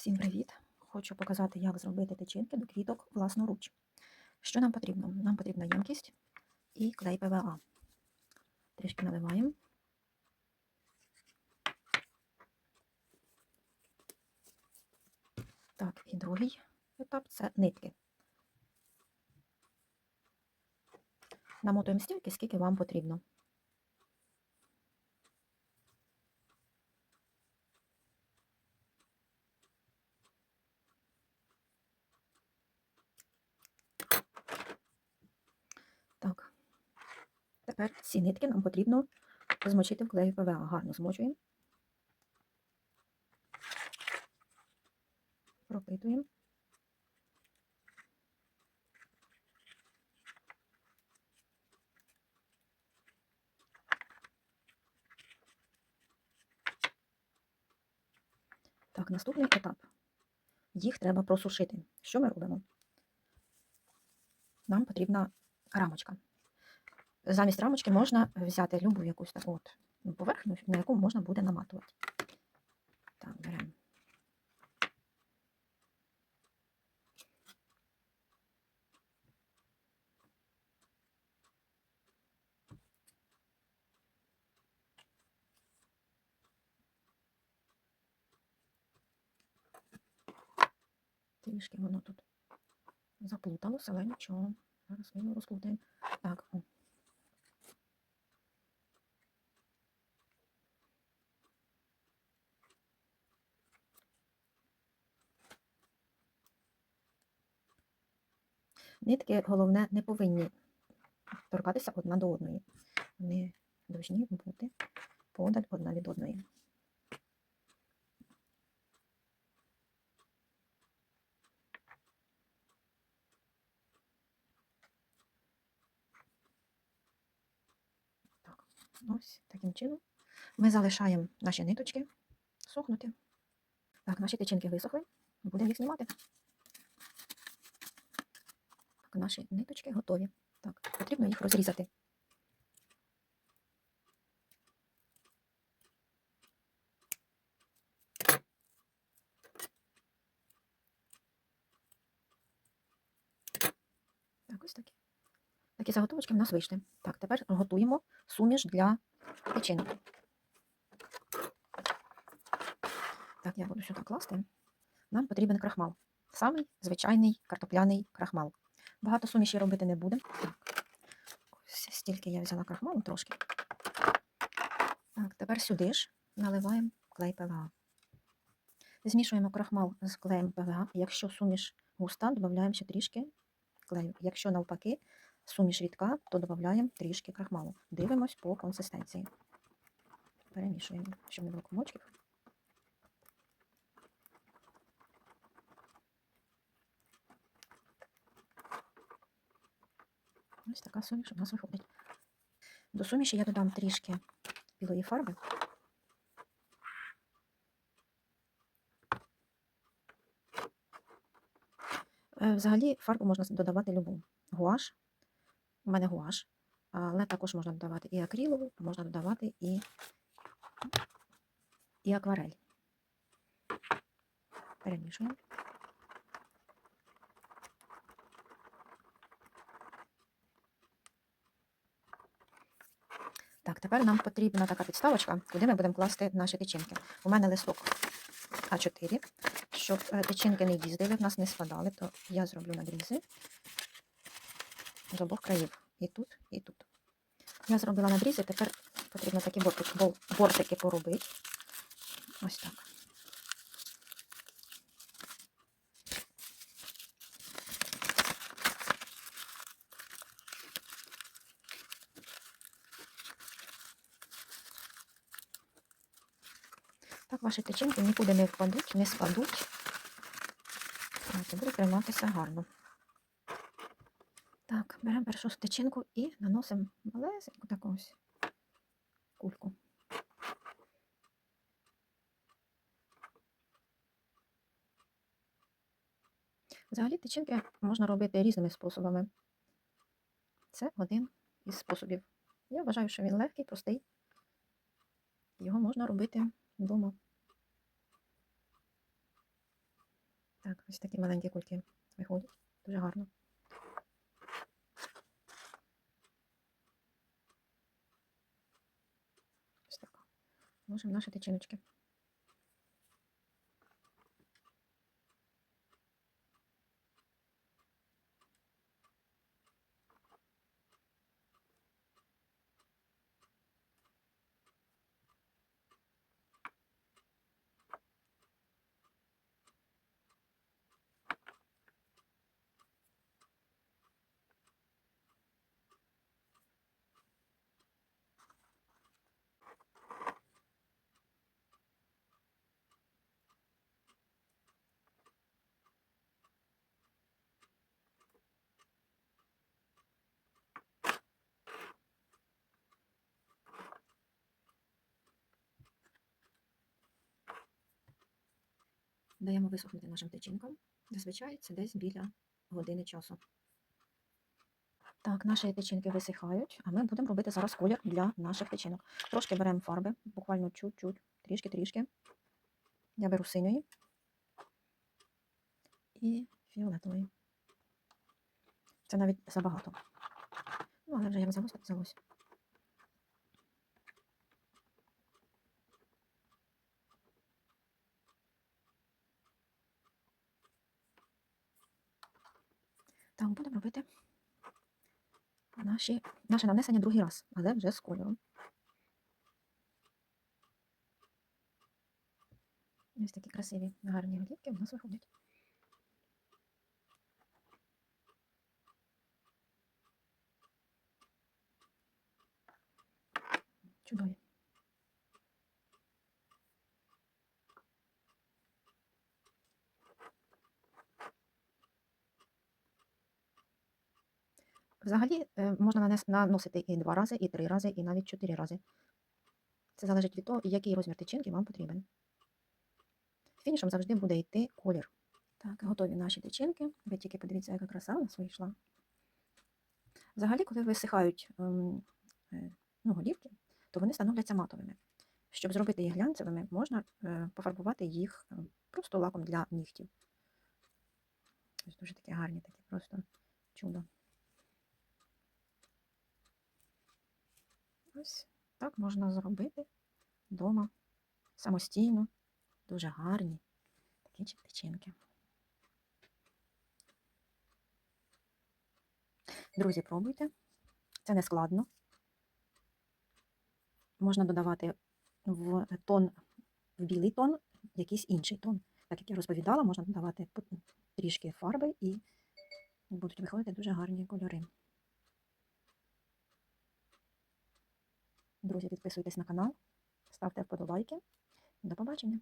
Всім привіт! Хочу показати, як зробити тичинки до квіток власноруч. Що нам потрібно? Нам потрібна ємкість і клей ПВА. Трішки наливаємо. Так, і другий етап це нитки. Намотуємо стільки, скільки вам потрібно. Так. Тепер ці нитки нам потрібно змочити в клеї ПВА. Гарно змочуємо. Пропитуємо. Так, наступний етап. Їх треба просушити. Що ми робимо? Нам потрібна рамочка. Замість рамочки можна взяти любу якусь таку от ну, поверхню, на яку можна буде наматувати. Так, беремо. Трішки воно тут заплуталося, але нічого. Зараз ми його розплутаємо. Так, о. Нитки, головне, не повинні торкатися одна до одної. Вони повинні бути подаль одна від одної. Так, ось таким чином ми залишаємо наші ниточки сохнути. Так, наші тичинки висохли, будемо їх знімати. Так, наші ниточки готові. Так, потрібно їх розрізати. Так, ось такі. Такі заготовочки в нас вийшли. Так, тепер готуємо суміш для печінок. Так, я буду сюди класти. Нам потрібен крахмал. Самий звичайний картопляний крахмал. Багато суміші робити не будемо. Стільки я взяла крахмалу трошки. Так, тепер сюди ж наливаємо клей ПВА. Змішуємо крахмал з клеєм ПВА. Якщо суміш густа, додаємо ще трішки клею. Якщо навпаки суміш рідка, то додаємо трішки крахмалу. Дивимось по консистенції. Перемішуємо, щоб не було комочків. Ось така суміш у нас виходить. До суміші я додам трішки білої фарби. Е, Взагалі фарбу можна додавати любу. Гуаш. У мене гуаш, але також можна додавати і акрилову, можна додавати і, і акварель. Перемішуємо. Тепер нам потрібна така підставочка, куди ми будемо класти наші тичинки. У мене листок А4, щоб е, тичинки не їздили, в нас не спадали, то я зроблю надрізи з обох країв. І тут, і тут. Я зробила надрізи, тепер потрібно такі бортики, бортики поробити. Ось так. Ваші тичинки нікуди не впадуть, не спадуть. Так, і буде триматися гарно. Так, беремо першу тичинку і наносимо малесеньку таку ось кульку. Взагалі тичинки можна робити різними способами. Це один із способів. Я вважаю, що він легкий, простий. Його можна робити вдома. Так, ось такі маленькі кульки виходять. Дуже гарно. Ось так. Можемо наші тичиночки. Даємо висохнути нашим тичинкам. Зазвичай це десь біля години часу. Так, наші тичинки висихають, а ми будемо робити зараз колір для наших тичинок. Трошки беремо фарби, буквально чуть-чуть, трішки-трішки. Я беру синьої і фіолетової. Це навіть забагато. Ну, але вже як взялося, так взялося. Так, будемо робити наші, наше нанесення другий раз, але вже з кольором. Ось такі красиві, гарні голівки у нас виходять. Чудові. Взагалі е, можна наносити і два рази, і три рази, і навіть чотири рази. Це залежить від того, який розмір тичинки вам потрібен. Фінішом завжди буде йти колір. Так, готові наші тичинки. Ви тільки подивіться, яка краса у нас вийшла. Взагалі, коли висихають ем, е, ну, голівки, то вони становляться матовими. Щоб зробити їх глянцевими, можна е, пофарбувати їх просто лаком для нігтів. Дуже такі гарні, такі просто чудо. Ось так можна зробити вдома самостійно, дуже гарні такі тичинки. Друзі, пробуйте. Це не складно. Можна додавати в тон, в білий тон, якийсь інший тон. Так як я розповідала, можна додавати трішки фарби і будуть виходити дуже гарні кольори. Друзі, підписуйтесь на канал, ставте вподобайки. До побачення!